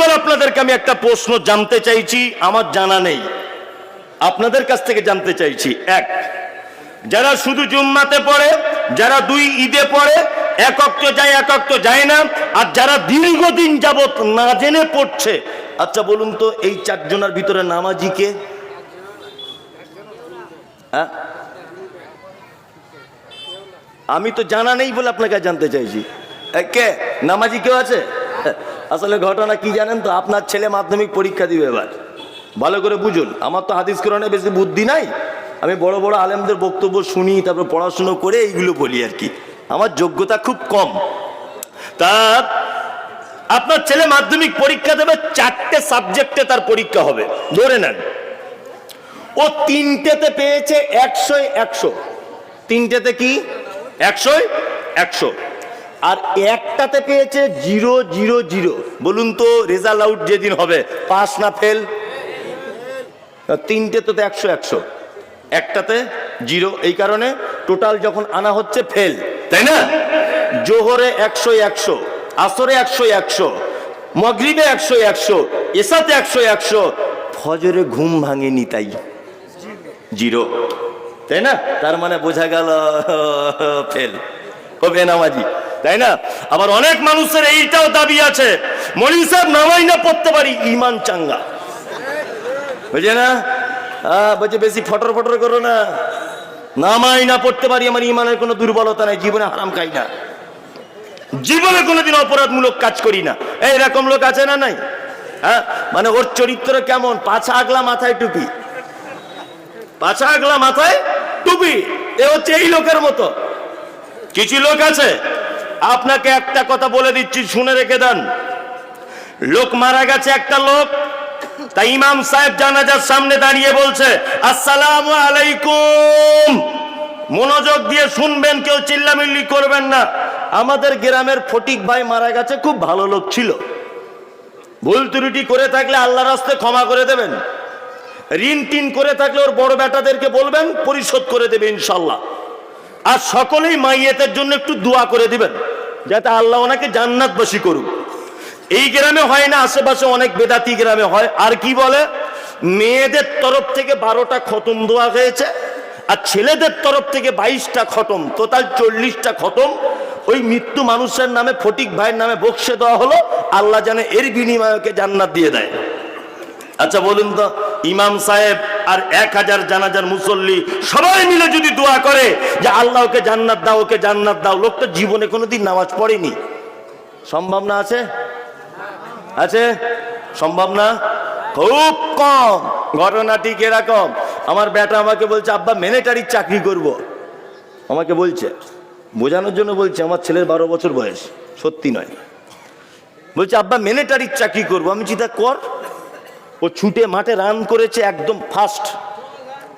এবার আপনাদেরকে আমি একটা প্রশ্ন জানতে চাইছি, আমার জানা নেই। আপনাদের কাছ থেকে জানতে চাইছি। এক, যারা শুধু জুম্মাতে পড়ে, যারা দুই ঈদে পড়ে একক তো যায় একক তো যায় না, আর যারা দীর্ঘদিন যাবত না জেনে পড়ছে আচ্ছা বলুন তো, এই চারজনের ভিতরে নামাজি কে? হ্যাঁ? আমি তো জানা নেই বলে আপনাকে জানতে চাইছি। কে? নামাজি কেউ আছে? আসলে ঘটনা কি জানেন তো? আপনার ছেলে মাধ্যমিক পরীক্ষা দিবে এবার। ভালো করে বুঝুন। আমার তো হাদিস কোরআনে বেশি বুদ্ধি নাই। আমি বড় বড় আলেমদের বক্তব্য শুনি, তারপর পড়াশুনো করে এইগুলো বলি আর কি। আমার যোগ্যতা খুব কম। তা আপনার ছেলে মাধ্যমিক পরীক্ষা দেবে, চারটে সাবজেক্টে তার পরীক্ষা হবে। ধরে নেন। ও তিনটেতে পেয়েছে একশো একশো। তিনটেতে কি? একশো একশো। আর একটাতে পেয়েছে জিরো জিরো জিরো। বলুন তো রেজাল্ট আউট যেদিন হবে পাস না ফেল তিনটে তো একশো একশো। একটাতে জিরো, এই কারণে টোটাল যখন আনা হচ্ছে ফেল তাই না? জোহরে একশো একশো, আসরে একশো একশো, মগরিবে একশো একশো, এসাতে একশো একশো, ফজরে ঘুম ভাঙেনি তাই। জিরো। তাই না? তার মানে বোঝা গেল ফেল হবে নামাজি তাই না? আবার অনেক মানুষের এইটাও দাবি আছে। মলি সাহেব, নামাই না পড়তে পারি, ইমান চাঙ্গা। বুঝে না? বলছে, বেশি ফটর ফটর করো না। নামাই না পড়তে পারি, আমার ইমানের কোনো দুর্বলতা নাই, জীবনে হারাম খাই না। জীবনে কোনোদিন অপরাধমূলক কাজ করি না। এইরকম লোক আছে না নাই? হ্যাঁ? মানে ওর চরিত্র কেমন? পাছা আগলা মাথায় টুপি। পাছা আগলা মাথায় টুপি। এ হচ্ছে এই লোকের মতো। কিছু লোক আছে আপনাকে একটা কথা বলে দিচ্ছি, শুনে রেখে দেন। লোক মারা গেছে একটা লোক, তাই ইমাম সাহেব জানাজার সামনে দাঁড়িয়ে বলছে, আসসালামু আলাইকুম। মনোযোগ দিয়ে শুনবেন, কেউ চিল্লামিল্লি করবেন না। আমাদের গ্রামের ফটিক ভাই মারা গেছে, খুব ভালো লোক ছিল। ভুল ত্রুটি করে থাকলে আল্লাহ রাস্তে ক্ষমা করে দেবেন। ঋণ টিন করে থাকলে ওর বড় বেটাদেরকে বলবেন, পরিশোধ করে দেবে ইনশাল্লাহ। আর সকলেই মাইয়েতের জন্য একটু দোয়া করে দিবেন, যাতে আল্লাহ ওনাকে জান্নাতবাসী করুক। এই গ্রামে হয় না, আশেপাশে অনেক বেদাতি গ্রামে হয়। আর কি বলে? মেয়েদের তরফ থেকে বারোটা খতম দেওয়া হয়েছে, আর ছেলেদের তরফ থেকে বাইশটা খতম টোটাল চল্লিশটা খতম। ওই মৃত্যু মানুষের নামে, ফটিক ভাইয়ের নামে বক্সে দেওয়া হলো, আল্লাহ যেন এর বিনিময়কে জান্নাত দিয়ে দেয়। আচ্ছা বলুন তো, ইমাম সাহেব আর এক হাজার জানাজার মুসল্লি সবাই মিলে যদি দোয়া করে যে আল্লাহ ওকে জান্নাত দাও, ওকে জান্নাত দাও, লোক তো জীবনে কোনোদিন নামাজ পড়েনি। সম্ভব না আছে? আছে? সম্ভব না? খুব কম। ঘটনা ঠিক এরকম আমার বেটা আমাকে বলছে, আব্বা মিলিটারির চাকরি করব। আমাকে বলছে, বোঝানোর জন্য বলছে, আমার ছেলের বারো বছর বয়স, সত্যি নয়। বলছে, আব্বা মিলিটারির চাকরি করব। আমি চিন্তা কর। ও ছুটে মাঠে রান করেছে একদম ফার্স্ট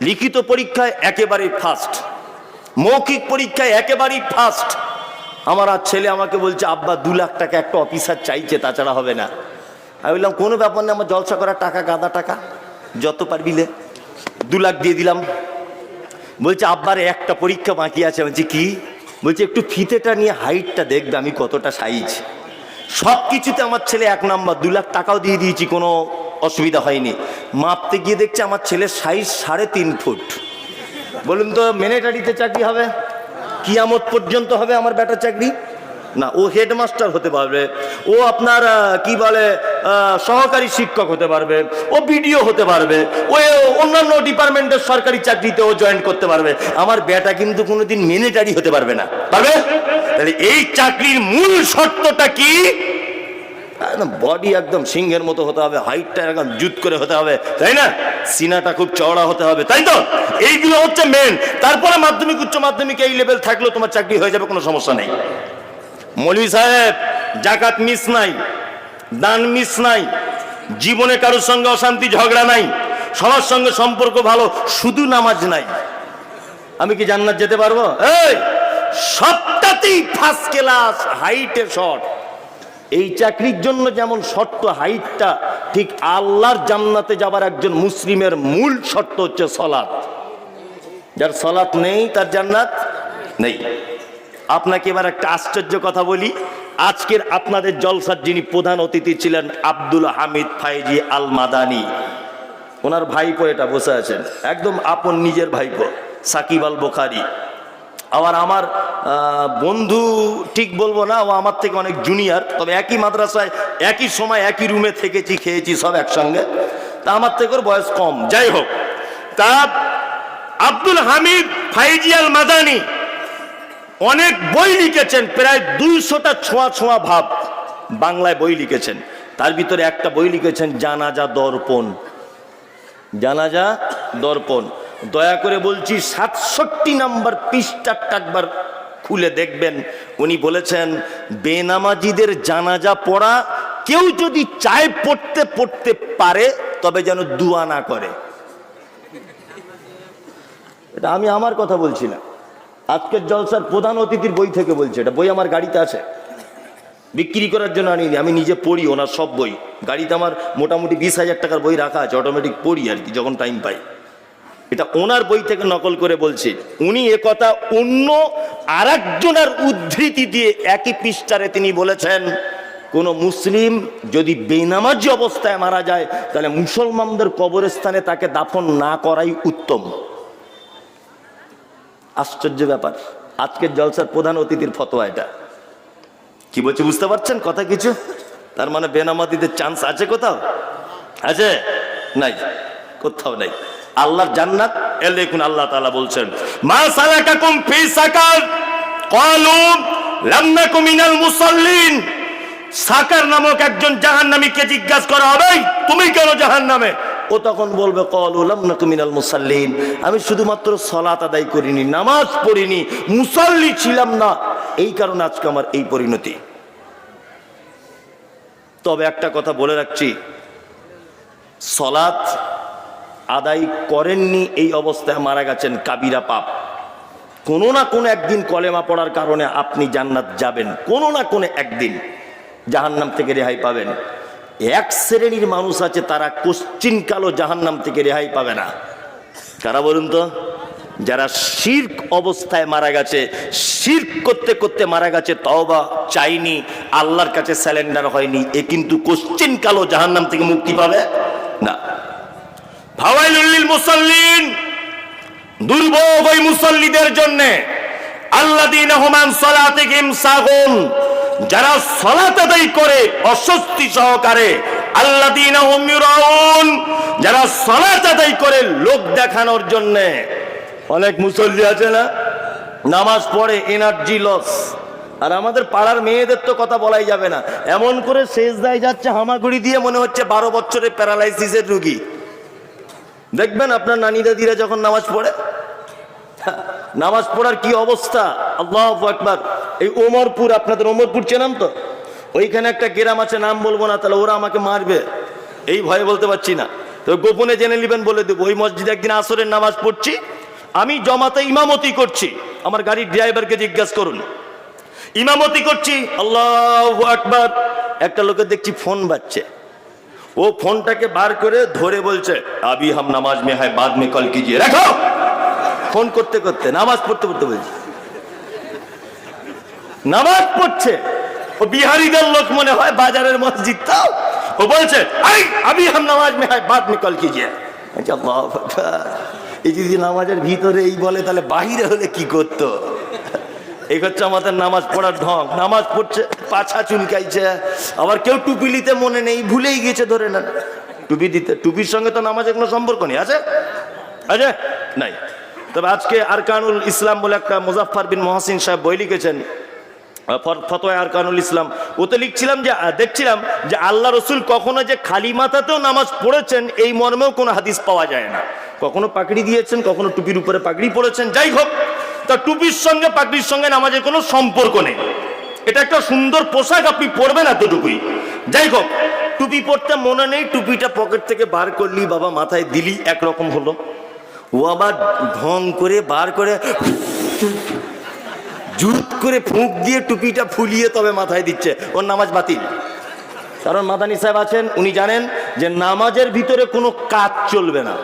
লিখিত পরীক্ষায় একেবারেই ফার্স্ট মৌখিক পরীক্ষায় একেবারেই ফার্স্ট আমার আর ছেলে আমাকে বলছে, আব্বা, দু লাখ টাকা একটা অফিসার চাইছে, তাছাড়া হবে না। আমি বললাম, কোনো ব্যাপার না আমার জলসা করার টাকা, গাদা টাকা, যত পারবি পারবিলে দু লাখ দিয়ে দিলাম। বলছে, আব্বার একটা পরীক্ষা বাকি আছে। বলছি, কি? বলছে, একটু ফিতেটা নিয়ে হাইটটা দেখবে, আমি কতটা সাইজ সব কিছুতে আমার ছেলে এক নাম্বার দু লাখ টাকাও দিয়ে দিয়েছি, কোনো অসুবিধা হয়নি। মাপতে গিয়ে দেখছে আমার ছেলের সাইজ সাড়ে তিন ফুট। বলুন তো মেনেটারিতে চাকরি হবে? কিয়ামত পর্যন্ত হবে আমার বেটার চাকরি? না, ও হেডমাস্টার হতে পারবে। ও আপনার কি বলে সহকারী শিক্ষক হতে পারবে। ও বিডিও হতে পারবে। ও অন্যান্য ডিপার্টমেন্টের সরকারি চাকরিতে ও জয়েন করতে পারবে। আমার বেটা কিন্তু কোনোদিন মেনেটারি হতে পারবে না। পারবে? তাহলে এই চাকরির মূল শর্তটা কি? একদম বডি একদম সিংহের মতো হতে হবে হাইটটা একদম জুত করে হতে হবে, তাই না? সিনাটা খুব চওড়া হতে হবে, তাই তো? এইগুলো হচ্ছে মেন তারপরে মাধ্যমিক, উচ্চ মাধ্যমিক, এই লেভেল থাকলেও তোমার চাকরি হয়ে যাবে, কোনো সমস্যা নেই। মলি সাহেব, জাকাত মিস নাই, দান মিস নাই, জীবনে কারোর সঙ্গে অশান্তি, ঝগড়া নাই, সবার সঙ্গে সম্পর্ক ভালো, শুধু নামাজ নাই। আমি কি জান্নাত যেতে পারব? এই, সবটাতেই ফার্স্ট ক্লাস হাইটে শর্ট এই চাকরির জন্য যেমন শর্ত, হাইটটা ঠিক আল্লাহর জান্নাতে যাবার একজন মুসলিমের মূল শর্ত হচ্ছে সলাৎ। যার সলাৎ নেই, তার জান্নাত নেই। আপনাকে এবার একটা আশ্চর্য কথা বলি। আজকের আপনাদের জলসার যিনি প্রধান অতিথি ছিলেন আব্দুল হামিদ ফাইজি আল মাদানি ওনার ভাইপো এটা, বসে আছেন। একদম আপন নিজের ভাইপো, সাকিব আল বোখারি আবার আমার বন্ধু ঠিক বলব না, ও আমার থেকে অনেক জুনিয়র তবে একই মাদ্রাসায়, একই সময়, একই রুমে থেকেছি, খেয়েছি, সব একসঙ্গে। তা আমার থেকে ওর বয়স কম। যাই হোক, তা আব্দুল হামিদ ফাইজি আল মাদানি অনেক বই লিখেছেন, প্রায় দুইশোটা ছোঁয়া ছোঁয়া ভাব বাংলায় বই লিখেছেন। তার ভিতরে একটা বই লিখেছেন, জানাজা দর্পণ। জানাজা দর্পণ। দয়া করে বলছি, সাতষট্টি নাম্বার পৃষ্ঠাটা একবার খুলে দেখবেন। উনি বলেছেন, বেনামাজিদের জানাজা পড়া কেউ যদি চায় পড়তে পড়তে পারে, তবে যেন দুয়া না করে। এটা আমি আমার কথা বলছি না। আজকের জলসার প্রধান অতিথির বই থেকে বলছি, এটা বই আমার গাড়িতে আছে। বিক্রি করার জন্য আনিনি, আমি নিজে পড়ি, ওনার সব বই। গাড়িতে আমার মোটামুটি বিশ হাজার টাকার বই রাখা আছে অটোমেটিক পড়ি আর কি, যখন টাইম পাই। এটা ওনার বই থেকে নকল করে বলছি। উনি কথা অন্য আর একজনের উদ্ধৃতি দিয়ে একই পৃষ্ঠারে তিনি বলেছেন, কোন মুসলিম যদি বেনামাজি অবস্থায় মারা যায়, তাহলে মুসলমানদের কবরস্থানে তাকে দাফন না করাই উত্তম। আশ্চর্য ব্যাপার। আজকের জলসার প্রধান অতিথির ফতোয়া এটা। কি বলছে, বুঝতে পারছেন কথা কিছু? তার মানে বেনামাতিদের চান্স আছে কোথাও? আছে? নাই। কোথাও নাই। আল্লাহর জান্নাত দেখুন আল্লাহ তাআলা বলছেন, মা সালাকাকুম ফি সাকার মিনাল মুসাল্লিন। সাকার নামক একজন জাহান্নামীকে জিজ্ঞাসা করা হবে তুমি কেন জাহান্নামে? ও তখন বলবে কল মিনাল মুসাল্লিন। আমি শুধুমাত্র সলাত আদায় করিনি, নামাজ পড়িনি, মুসাল্লি ছিলাম না। এই কারণে আজকে আমার এই পরিণতি। তবে একটা কথা বলে রাখছি সলাৎ আদায় করেননি এই অবস্থায় মারা গেছেন কাবিরা পাপ। কোনো না কোনো একদিন কলেমা পড়ার কারণে আপনি জান্নাত যাবেন। কোনো না কোনো একদিন জাহান্নাম থেকে রেহাই পাবেন। এক শ্রেণির মানুষ আছে, তারা কোশ্চিন কালো জাহান্নাম থেকে রেহাই পাবে না। কারা বলুন তো? যারা শির্ক অবস্থায় মারা গেছে, শির্ক করতে করতে মারা গেছে, তওবা চাইনি, আল্লাহর কাছে স্যালেন্ডার হয়নি, এ কিন্তু কোশ্চিন কালো জাহান্নাম থেকে মুক্তি পাবে? না ফাওয়াইলুল মুসাল্লিন, দুর্ভোগ ওই মুসল্লিদের জন্য। আল্লাদিন হুমান সালাতিহিম সাগুন, যারা সালাত আদায় করে অস্বস্তি সহকারে। আল্লাদিন হুম ইউরাউন, যারা সালাত আদায় করে লোক দেখানোর জন্য। অনেক মুসল্লি আছে না? নামাজ পড়ে এনার্জি লস। আর আমাদের পাড়ার মেয়েদের তো কথা বলাই যাবে না। এমন করে শেষ দায় যাচ্ছে হামাগুড়ি দিয়ে মনে হচ্ছে বারো বছরের প্যারালাইসিসের রুগী। দেখবেন আপনার নানি দাদিরা যখন নামাজ পড়ে, নামাজ পড়ার কি অবস্থা? আল্লাহ একবার এই ওমরপুর, আপনাদের ওমরপুর চেনাম তো? ওইখানে একটা গ্রাম আছে, নাম বলব না, তাহলে ওরা আমাকে মারবে। এই ভয়ে বলতে পারছি না। তো গোপনে জেনে নেবেন, বলে দেবো, ওই মসজিদে একদিন আসরের নামাজ পড়ছি, আমি জমাতে ইমামতি করছি। আমার গাড়ির ড্রাইভারকে জিজ্ঞাসা করুন। ইমামতি করছি, আল্লাহ আকবার। একটা লোকের দেখছি ফোন বাজছে। ও ফোনটাকে বার করে ধরে বলছে আবি হাম নামাজ মে হয় বাদ মে কল কিজিয়ে, রাখো! ফোন করতে করতে, নামাজ পড়তে পড়তে বলছে। নামাজ পড়ছে। ও বিহারিদের লোক মনে হয় বাজারের মসজিদ, তাও। ও বলছে আবি হাম নামাজ মে হয় বাদ মে কল কিজিয়ে। আচ্ছা। এই যদি নামাজের ভিতরে এই বলে, তাহলে বাহিরে হলে কি করতো? এই হচ্ছে আমাদের নামাজ পড়ার ঢং। নামাজ পড়ছে, পাছা চুলকাইছে। আবার কেউ টুপি নিতে মনে নেই, ভুলেই গেছে ধরে নেন। টুপি দিতে টুপির সঙ্গে তো নামাজের কোনো সম্পর্ক নেই, আছে? আছে? নাই। তবে আজকে আরকানুল ইসলাম বলে একটা মুজাফফর বিন মহাসিন সাহেব বই লিখেছেন। ফতোয়া আরকানুল ইসলাম। ওতে লিখছিলাম যে দেখছিলাম যে আল্লাহ রসুল কখনো যে খালি মাথাতেও নামাজ পড়েছেন, এই মর্মেও কোনো হাদিস পাওয়া যায় না। কখনো পাকড়ি দিয়েছেন, কখনো টুপির উপরে পাগড়ি পড়েছেন। যাই হোক তা টুপির সঙ্গে, পাগড়ির সঙ্গে নামাজের কোনো সম্পর্ক নেই। এটা একটা সুন্দর পোশাক, আপনি পরবেন এতটুকুই। যাই হোক, টুপি পরতে মনে নেই, টুপিটা পকেট থেকে বার করলি, বাবা মাথায় দিলি, একরকম হলো। ও আবার ঢং করে বার করে জুত করে ফুঁক দিয়ে টুপিটা ফুলিয়ে তবে মাথায় দিচ্ছে। ওর নামাজ বাতিল। কারণ মাদানী সাহেব আছেন, উনি জানেন যে নামাজের ভিতরে কোনো কাজ চলবে না।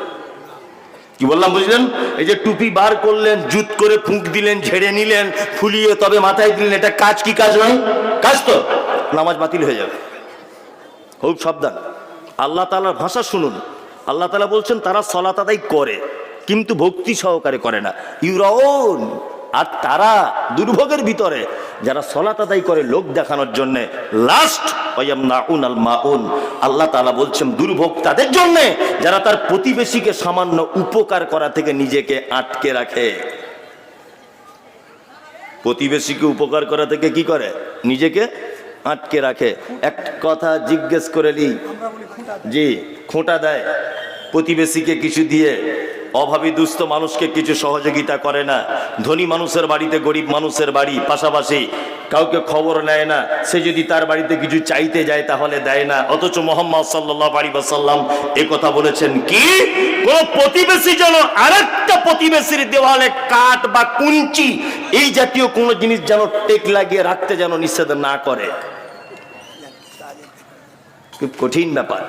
কি বললাম বুঝলেন? এই যে টুপি বার করলেন, জুত করে ফুঁক দিলেন, ঝেড়ে নিলেন, ফুলিয়ে তবে মাথায় দিলেন, এটা কাজ কি কাজ নয় কাজ তো। নামাজ বাতিল হয়ে যাবে। খুব সাবধান। আল্লাহ তালার ভাষা শুনুন। আল্লাহ তালা বলছেন, তারা সলাত আদায় করে, কিন্তু ভক্তি সহকারে করে না। ইউরাউন। আর তারা দুর্ভোগের ভিতরে যারা সলাত আদায় করে লোক দেখানোর জন্য লাস্ট আল মাউন। আল্লাহ তালা বলছেন দুর্ভোগ তাদের জন্যে যারা তার প্রতিবেশীকে সামান্য উপকার করা থেকে নিজেকে আটকে রাখে। প্রতিবেশীকে উপকার করা থেকে কি করে? নিজেকে আটকে রাখে। এক কথা জিজ্ঞেস করে নি জি খোঁটা দেয়। প্রতিবেশীকে কিছু দিয়ে অভাবী দুস্থ মানুষকে কিছু সহযোগিতা করে না। ধনী মানুষের বাড়িতে গরিব মানুষের বাড়ি, পাশাপাশি কাউকে খবর নেয় না। সে যদি তার বাড়িতে কিছু চাইতে যায় তাহলে দেয় না। অথচ মোহাম্মদ সাল্লাহ আলী বাসাল্লাম কথা বলেছেন কি? কোন প্রতিবেশী যেন আরেকটা প্রতিবেশীর দেওয়ালে কাঠ বা কুঞ্চি এই জাতীয় কোনো জিনিস যেন টেক লাগিয়ে রাখতে যেন নিষেধ না করে। খুব কঠিন ব্যাপার।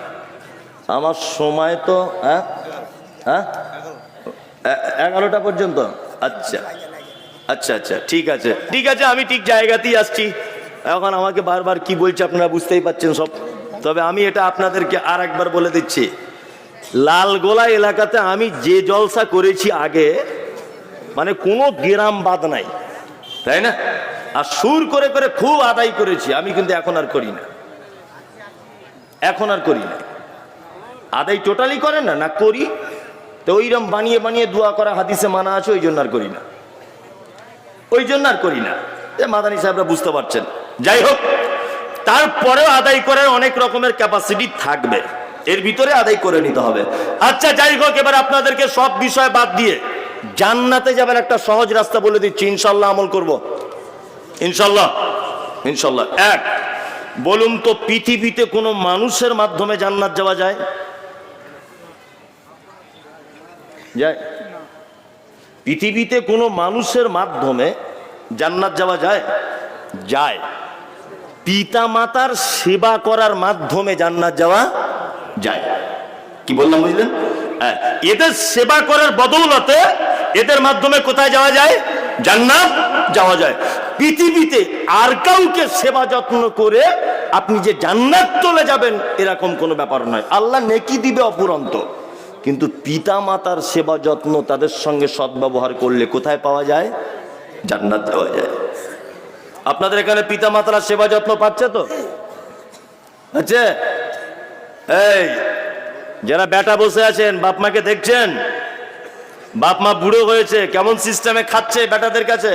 আমার সময় তো হ্যাঁ? হ্যাঁ? এগারোটা পর্যন্ত? আচ্ছা। আচ্ছা আচ্ছা ঠিক আছে। ঠিক আছে, আমি ঠিক জায়গাতেই আসছি। এখন আমাকে বারবার কি বলছে আপনারা বুঝতেই পাচ্ছেন সব। তবে আমি এটা আপনাদেরকে আর একবার বলে দিচ্ছি। লালগোলা এলাকাতে আমি যে জলসা করেছি আগে মানে কোনো গ্রাম বাদ নাই। তাই না? আর সুর করে করে খুব আদায় করেছি। আমি কিন্তু এখন আর করি না। এখন আর করি না। আদায় টোটালি করেন না? না করি। তো ওইরকম বানিয়ে বানিয়ে দোয়া করা হাদিসে মানা আছে, ওই জন্য আর করি না। ওই জন্য আর করি না। এ মাদানি সাহেবরা বুঝতে পারছেন। যাই হোক, তারপরেও আদায় করার অনেক রকমের ক্যাপাসিটি থাকবে। এর ভিতরে আদায় করে নিতে হবে। আচ্ছা যাই হোক, এবার আপনাদেরকে সব বিষয় বাদ দিয়ে জান্নাতে যাবার একটা সহজ রাস্তা বলে দিচ্ছি। ইনশাল্লাহ আমল করব। ইনশাল্লাহ ইনশাল্লাহ। এক, বলুন তো, পৃথিবীতে কোনো মানুষের মাধ্যমে জান্নাত যাওয়া যায়? যায়। পৃথিবীতে কোনো মানুষের মাধ্যমে জান্নাত যাওয়া যায়? যায়। পিতা মাতার সেবা করার মাধ্যমে জান্নাত যাওয়া যায়। কি বললাম বুঝলেন? হ্যাঁ, এদের সেবা করার বদৌলতে এদের মাধ্যমে কোথায় যাওয়া যায়? জান্নাত যাওয়া যায়। পৃথিবীতে আর কাউকে সেবা যত্ন করে আপনি যে জান্নাত চলে যাবেন এরকম কোনো ব্যাপার নয়। আল্লাহ নেকি দিবে অপুরন্ত। কিন্তু পিতা মাতার সেবা যত্ন তাদের সঙ্গে সদ্ব্যবহার করলে কোথায় পাওয়া যায়? জান্নাত পাওয়া যায়। আপনাদের এখানে পিতা মাতারা সেবা যত্ন পাচ্ছে তো? আচ্ছা এই, যারা বেটা বসে আছেন, বাপ মাকে দেখছেন? বাপ মা বুড়ো হয়েছে, কেমন সিস্টেমে খাচ্ছে বেটাদের কাছে?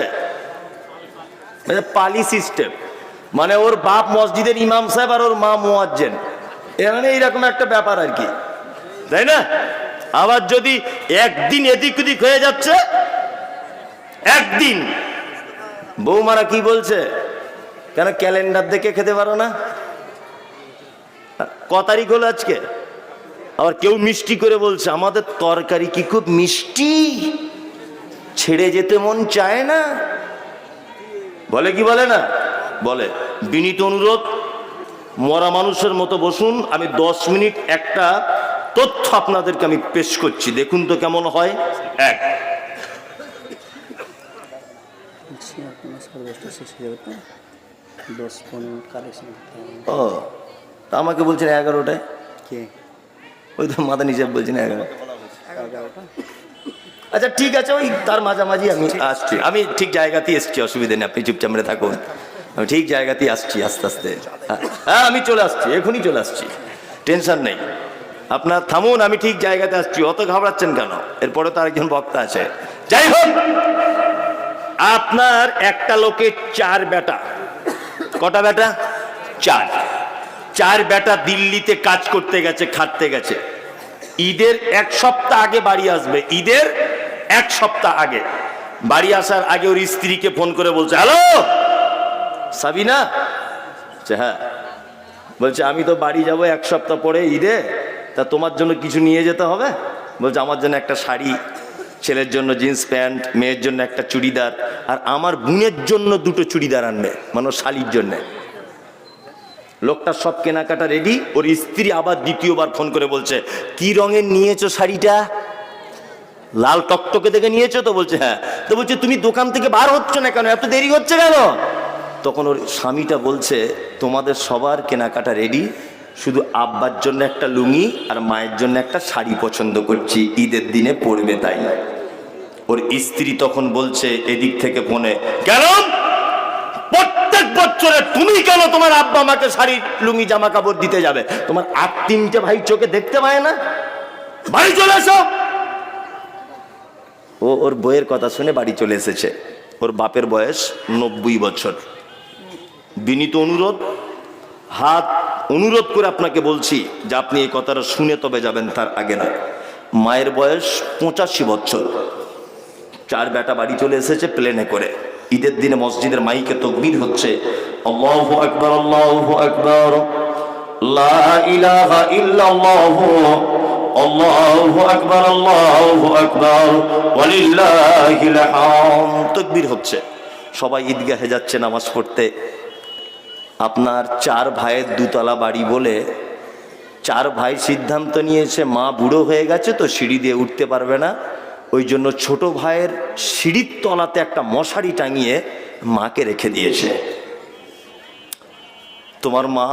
মানে পালি সিস্টেম। মানে ওর বাপ মসজিদের ইমাম সাহেব আর ওর মা মোয়াজ্জেন। এখানে এইরকম একটা ব্যাপার আর কি। তাই না? আবার যদি একদিন এদিক ওদিক হয়ে যাচ্ছে, একদিন। বৌমারা কি বলছে? কেন ক্যালেন্ডার দেখে খেতে পারো না? ক তারিখ হলো আজকে? আবার কেউ মিষ্টি করে বলছে, আমাদের তরকারি কি খুব মিষ্টি? ছেড়ে যেতে মন চায় না। বলে কি বলে না? বলে, বিনীত অনুরোধ, মরা মানুষের মতো বসুন, আমি দশ মিনিট একটা তথ্য আপনাদেরকে আমি পেশ করছি। দেখুন তো কেমন হয়। এক। কালেকশন ও তা আমাকে বলছেন এগারোটায়? কে? ওই তো বলছেন এগারো। আচ্ছা ঠিক আছে ওই তার মাঝামাঝি আমি আসছি। আমি ঠিক জায়গাতেই এসছি অসুবিধা নেই আপনি চুপচাপ থাকুন। আমি ঠিক জায়গাতেই আসছি আস্তে আস্তে। হ্যাঁ, হ্যাঁ আমি চলে আসছি এখনই চলে আসছি। টেনশন নেই। আপনার থামুন, আমি ঠিক জায়গাতে আসছি। অত ঘাবড়াচ্ছেন কেন? এরপরে তো আরেকজন বক্তা আছে। যাই হোক, আপনার একটা লোকের চার বেটা কটা বেটা চার। চার বেটা দিল্লিতে কাজ করতে গেছে, খাটতে গেছে। ঈদের এক সপ্তাহ আগে বাড়ি আসবে। ঈদের এক সপ্তাহ আগে। বাড়ি আসার আগে ওর স্ত্রীকে ফোন করে বলছে, হ্যালো, সাবিনা? হ্যাঁ। বলছে, আমি তো বাড়ি যাব এক সপ্তাহ পরে ঈদে। তা তোমার জন্য কিছু নিয়ে যেতে হবে? বলছে, আমার জন্য একটা শাড়ি, ছেলের জন্য জিন্স প্যান্ট, মেয়ের জন্য একটা চুড়িদার, আর আমার বোনের জন্য দুটো চুড়িদার আনবে মানে শালির জন্যে। লোকটা সব কেনাকাটা রেডি ওর স্ত্রী আবার দ্বিতীয়বার ফোন করে বলছে, কি রঙের নিয়েছো শাড়িটা? লাল টকটকে দেখে নিয়েছো তো? বলছে হ্যাঁ। তো বলছে, তুমি দোকান থেকে বার হচ্ছ না কেন? এত দেরি হচ্ছে কেন? তখন ওর স্বামীটা বলছে, তোমাদের সবার কেনাকাটা রেডি শুধু আব্বার জন্য একটা লুঙ্গি আর মায়ের জন্য একটা শাড়ি পছন্দ করছি, ঈদের দিনে পরবে তাই। ওর স্ত্রী তখন বলছে এদিক থেকে ফোনে কেন প্রত্যেক বছরে তুমি কেন তোমার আব্বা আমাকে শাড়ি, লুঙ্গি জামা কাপড় দিতে যাবে? তোমার আর তিনটে ভাই চোখে দেখতে পায় না? বাড়ি চলে এসো! ও ওর বইয়ের কথা শুনে বাড়ি চলে এসেছে। ওর বাপের বয়স নব্বই বছর। বিনীত অনুরোধ, হাত অনুরোধ করে আপনাকে বলছি যে আপনি এই কথাটা শুনে তবে যাবেন তার আগে না। মায়ের বয়স পঁচাশি বছর। চার বেটা বাড়ি চলে এসেছে প্লেনে করে। ঈদের দিনে মসজিদের মাইকে তকবির হচ্ছে। তকবীর হচ্ছে। সবাই ঈদগাহে যাচ্ছে নামাজ পড়তে। আপনার চার ভাইয়ের দুতলা বাড়ি বলে চার ভাই সিদ্ধান্ত নিয়েছে, মা বুড়ো হয়ে গেছে তো সিঁড়ি দিয়ে উঠতে পারবে না। ওই জন্য ছোট ভাইয়ের সিঁড়ির তলাতে একটা মশারি টাঙিয়ে মাকে রেখে দিয়েছে। তোমার মা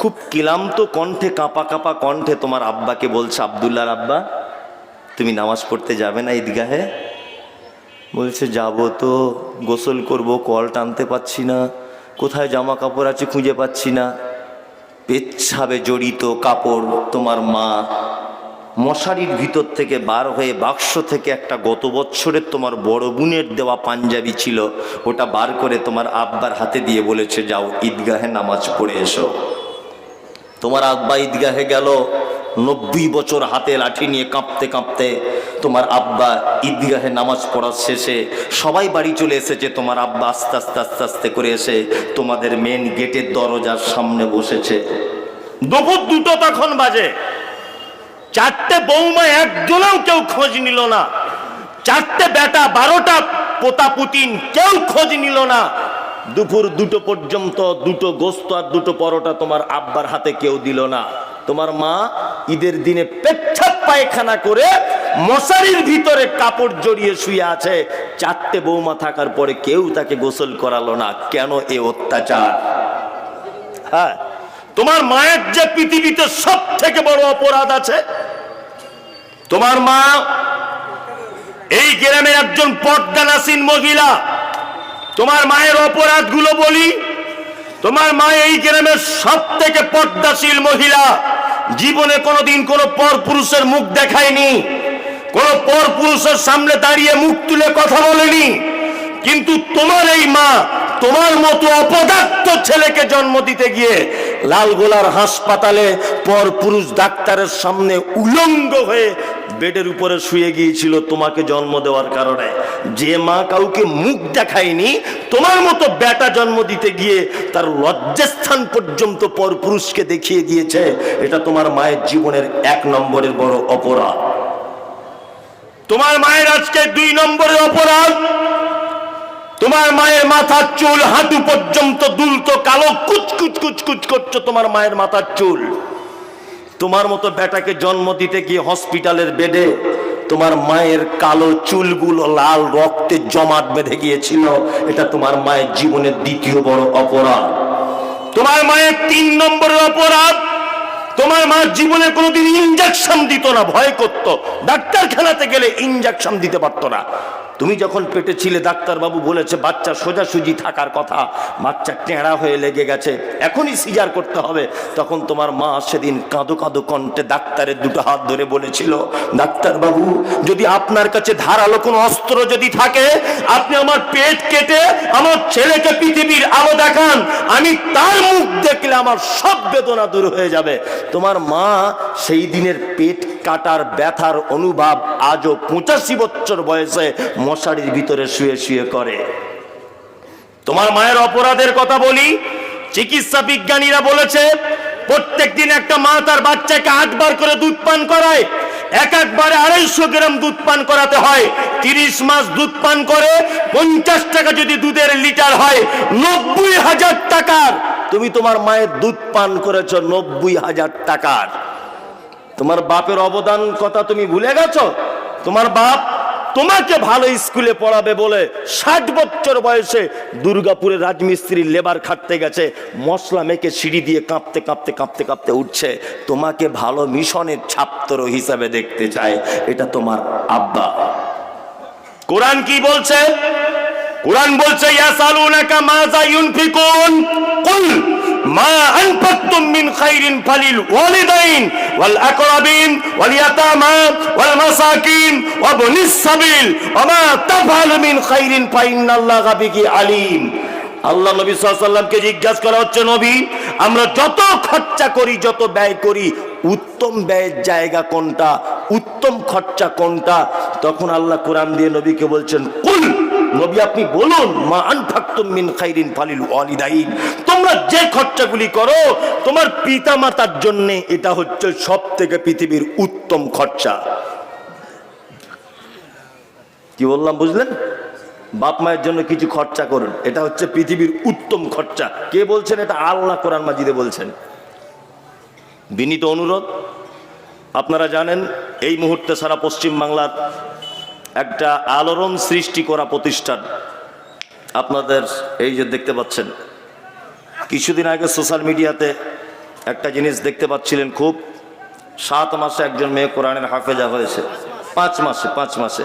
খুব ক্লান্ত কণ্ঠে, কাঁপা কাঁপা কণ্ঠে তোমার আব্বাকে বলছে আবদুল্লার আব্বা, তুমি নামাজ পড়তে যাবে না ঈদগাহে? বলছে, যাব তো, গোসল করব, কল টানতে পাচ্ছি না। কোথায় জামা কাপড় আছে খুঁজে পাচ্ছি না। পেচ্ছাবে জড়িত কাপড় তোমার মা। মশারির ভিতর থেকে বার হয়ে বাক্স থেকে একটা গত বছরের তোমার বড় বোনের দেওয়া পাঞ্জাবি ছিল, ওটা বার করে তোমার আব্বার হাতে দিয়ে বলেছে, যাও ঈদগাহে নামাজ পড়ে এসো। তোমার আব্বা ঈদগাহে গেল নব্বই বছর হাতে লাঠি নিয়ে কাঁপতে কাঁপতে তোমার আব্বা ঈদগাহে নামাজ পড়ার শেষে সবাই বাড়ি চলে এসেছে, তোমার আব্বা আস্তে আস্তে আস্তে আস্তে করে এসে তোমাদের মেন গেটের দরজার সামনে বসেছে। দুপুর দুটো তখন বাজে। চারটে বৌমা একজনেও কেউ খোঁজ নিল না। চারটে বেটা বারোটা পোতা পুতিন কেউ খোঁজ নিল না। দুপুর দুটো পর্যন্ত দুটো গোস্ত আর দুটো পরোটা তোমার আব্বার হাতে কেউ দিল না। তোমার মা ঈদের দিনে পেচ্ছাপ পায়খানা করে মশারির ভিতরে কাপড় জড়িয়ে শুয়ে আছে। চারটে বৌমা থাকার পরে কেউ তাকে গোসল করালো না। কেন এ অত্যাচার? হ্যাঁ তোমার মায়ের যে পৃথিবীতে সব থেকে বড় অপরাধ আছে, তোমার মা এই গ্রামের একজন পর্দানাসীন মহিলা, তোমার মায়ের অপরাধগুলো বলি তোমার মা এই গ্রামের সব থেকে পর্দাশীল মহিলা। জীবনে কোনোদিন কোনো পর পুরুষের মুখ দেখায়নি। কোন পর পুরুষের সামনে দাঁড়িয়ে মুখ তুলে কথা বলেনি। কিন্তু তোমার এই মা, তোমার মতো অপদার্থ ছেলেকে জন্ম দিতে গিয়ে লালগোলার হাসপাতালে পর পুরুষ ডাক্তারের সামনে উলঙ্গ হয়ে বেডের উপরে শুয়ে গিয়েছিল, তোমাকে জন্ম দেওয়ার কারণে। যে মা কাউকে মুখ দেখায়নি, তোমার মতো বেটা জন্ম দিতে গিয়ে তার লজ্জাস্থান পর্যন্ত পর পুরুষকে দেখিয়ে দিয়েছে, এটা তোমার মায়ের জীবনের এক নম্বরের বড় অপরাধ। তোমার মায়ের আজকে দুই নম্বরের অপরাধ। তোমার মায়ের মাথার চুল হাঁটু পর্যন্ত দুলতো, কালো কুচকুচ কুচকুচ করছ তোমার মায়ের মাথার চুল। তোমার মতো বেটাকে জন্ম দিতে গিয়ে হসপিটালের বেডে তোমার মায়ের কালো চুলগুলো লাল রক্তে জমাট বেঁধে গিয়েছিল। এটা তোমার মায়ের জীবনের দ্বিতীয় বড় অপরাধ। তোমার মায়ের তিন নম্বরের অপরাধ, তোমার মা জীবনে কোনোদিন ইঞ্জেকশন দিত না, ভয় করত। ডাক্তারখানাতে গেলে ইঞ্জেকশন দিতে পারতো না। তুমি যখন পেটে ছিলে, ডাক্তারবাবু বলেছে, বাচ্চা সোজাসুজি থাকার কথা, বাচ্চা টেঁড়া হয়ে লেগে গেছে, এখনই সিজার করতে হবে। তখন তোমার মা সেদিন কাঁদো কাঁদো কণ্ঠে ডাক্তারের দুটো হাত ধরে বলেছিল, ডাক্তারবাবু, যদি আপনার কাছে ধারালো কোনো অস্ত্র যদি থাকে, আপনি আমার পেট কেটে আমার ছেলেকে পৃথিবীর আলো দেখান, আমি তার মুখ দেখলে আমার সব বেদনা দূর হয়ে যাবে। তোমার মা সেই দিনের পেট কাটার ব্যথার অনুভব আজও পঁচাশি বছর বয়সে মশারির ভিতরে শুয়ে শুয়ে করে। তোমার মায়ের অপরাধের কথা বলি, চিকিৎসা বিজ্ঞানীরা বলেছে, প্রত্যেক দিন একটা মা তার বাচ্চাকে আটবার করে দুধ পান করায়, এক একবারে আড়াইশো গ্রাম দুধ পান করাতে হয়। তিরিশ মাস দুধ পান করে পঞ্চাশ টাকা যদি দুধের লিটার হয়, নব্বই হাজার টাকার। তুমি তোমার মায়ের দুধ পান করেছ নব্বই হাজার টাকার। তোমার বাপের অবদান কথা তুমি ভুলে গেছো? তোমার বাপ তোমাকে ভালো স্কুলে পড়াবে বলে ষাট বছর বয়সে দুর্গাপুরে রাজমিস্ত্রি লেবার খাটতে গেছে, মশলা মেখে সিঁড়ি দিয়ে কাঁপতে কাঁপতে কাঁপতে কাঁপতে উঠছে। তোমাকে ভালো মিশনের ছাত্র হিসাবে দেখতে চায়, এটা তোমার আব্বা। কোরআন কি বলছে? কোরআন বলছে, ইয়াসালুনাকা মাযা ইউনফিকুন, কুল। মা আনফাকতুম মিন খাইরিন ফালিল ওয়ালিদাইন ওয়াল আকরাবিন ওয়াল ইয়াতামা ওয়াল মাসাকিন ওয়া বনিস সাবিল ওয়া মা মিন খাইরিন ফাইন্নাল্লাহা বিহি আলিম। আল্লাহ নবী সাল্লামকে জিজ্ঞাসা করা হচ্ছে, নবী, আমরা যত খরচা করি, যত ব্যয় করি, উত্তম ব্যয়ের জায়গা কোনটা, উত্তম খরচা কোনটা? তখন আল্লাহ কোরআন দিয়ে নবীকে বলছেন, কুল নবী, আপনি বলুন, মা আনফাকতুম মিন খাইরিন ফালিল ওয়ালিদাইন। তোমরা যে খরচাগুলি করো, তোমার পিতা মাতার জন্য এটা হচ্ছে সব থেকে পৃথিবীর উত্তম খরচা। কি বললাম, বুঝলেন? বাপ মায়ের জন্য কিছু খরচা করুন, এটা হচ্ছে পৃথিবীর উত্তম খরচা। কে বলছেন এটা? আল্লাহ কোরআন মাজিদে বলছেন। বিনীত অনুরোধ, আপনারা জানেন, এই মুহূর্তে সারা পশ্চিম বাংলার একটা আলোড়ন সৃষ্টি করা প্রতিষ্ঠান। আপনাদের এই যে দেখতে পাচ্ছেন, কিছুদিন আগে সোশ্যাল মিডিয়াতে একটা জিনিস দেখতে পাচ্ছিলেন খুব। সাত মাসে একজন মেয়ে কোরআনের হাফেজা হয়েছে। পাঁচ মাসে পাঁচ মাসে।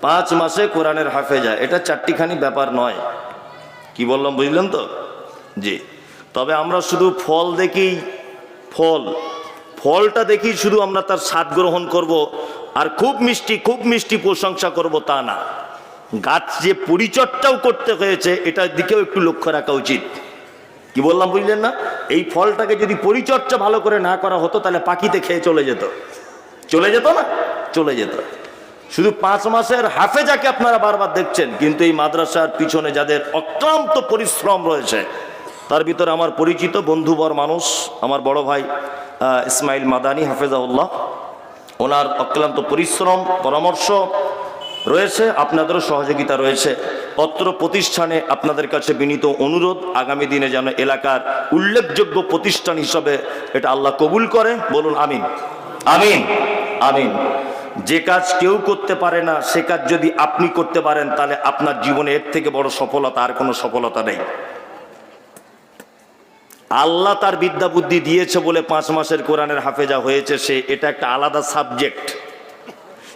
পাঁচ মাসে কোরআনের হাফেজা। এটা চারটিখানি ব্যাপার নয়। কি বললাম, বুঝলেন তো? জি। তবে আমরা শুধু ফল দেখি, ফল। ফলটা দেখি শুধু আমরা তার স্বাদ গ্রহণ করব আর খুব মিষ্টি খুব মিষ্টি প্রশংসা করব তা না। গাছ যে পরিচর্যাও করতে হয়েছে, এটার দিকেও একটু লক্ষ্য রাখা উচিত। কি বললাম বুঝলেন না? এই ফলটাকে যদি পরিচর্যা ভালো করে না করা হতো, তাহলে পাখিতে খেয়ে চলে যেত। চলে যেত না? চলে যেত। শুধু পাঁচ মাসের হাফেজাকে আপনারা বারবার দেখছেন, কিন্তু এই মাদ্রাসার পিছনে যাদের অক্লান্ত পরিশ্রম রয়েছে, তার ভিতরে আমার পরিচিত বন্ধুবর মানুষ, আমার বড় ভাই ইসমাইল মাদানি হাফেজাউল্লাহ ওনার অক্লান্ত পরিশ্রম, পরামর্শ রয়েছে, আপনাদেরও সহযোগিতা রয়েছে। পত্র প্রতিষ্ঠানে আপনাদের কাছে বিনীত অনুরোধ, আগামী দিনে যেন এলাকার উল্লেখযোগ্য প্রতিষ্ঠান হিসাবে এটা আল্লাহ কবুল করে। বলুন, আমিন। আমিন। আমিন। যে কাজ কেউ করতে পারে না, সে কাজ যদি আপনি করতে পারেন, তাহলে আপনার জীবনে এর থেকে বড় সফলতা আর কোনো সফলতা নেই। আল্লাহ তার বিদ্যা বুদ্ধি দিয়েছে বলে পাঁচ মাসের কোরআনের হাফেজা হয়েছে, সে এটা একটা আলাদা সাবজেক্ট।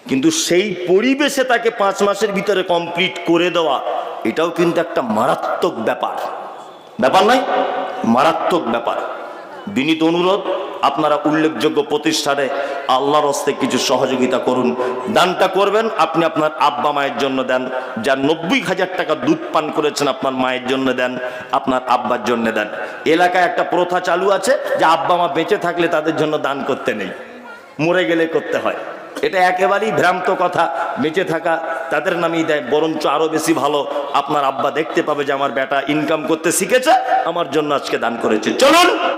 কিন্তু সেই পরিবেশে তাকে পাঁচ মাসের ভিতরে কমপ্লিট করে দেওয়া, এটাও কিন্তু একটা মারাত্মক ব্যাপার। ব্যাপার নয়, মারাত্মক ব্যাপার। বিনীত অনুরোধ আপনারা উল্লেখযোগ্য প্রতিষ্ঠানে আল্লাহর হস্তে কিছু সহযোগিতা করুন। দানটা করবেন, আপনি আপনার আব্বা মায়ের জন্য দেন। যার নব্বই হাজার টাকা দুধ পান করেছেন, আপনার মায়ের জন্য দেন, আপনার আব্বার জন্য দেন। এলাকায় একটা প্রথা চালু আছে যে আব্বা মা বেঁচে থাকলে তাদের জন্য দান করতে নেই। মরে গেলে করতে হয়। এটা একেবারেই ভ্রান্ত কথা। বেঁচে থাকা তাদের নামেই দেয়, বরঞ্চ আরও বেশি ভালো আপনার আব্বা দেখতে পাবে যে আমার বেটা ইনকাম করতে শিখেছে, আমার জন্য আজকে দান করেছে। চলুন!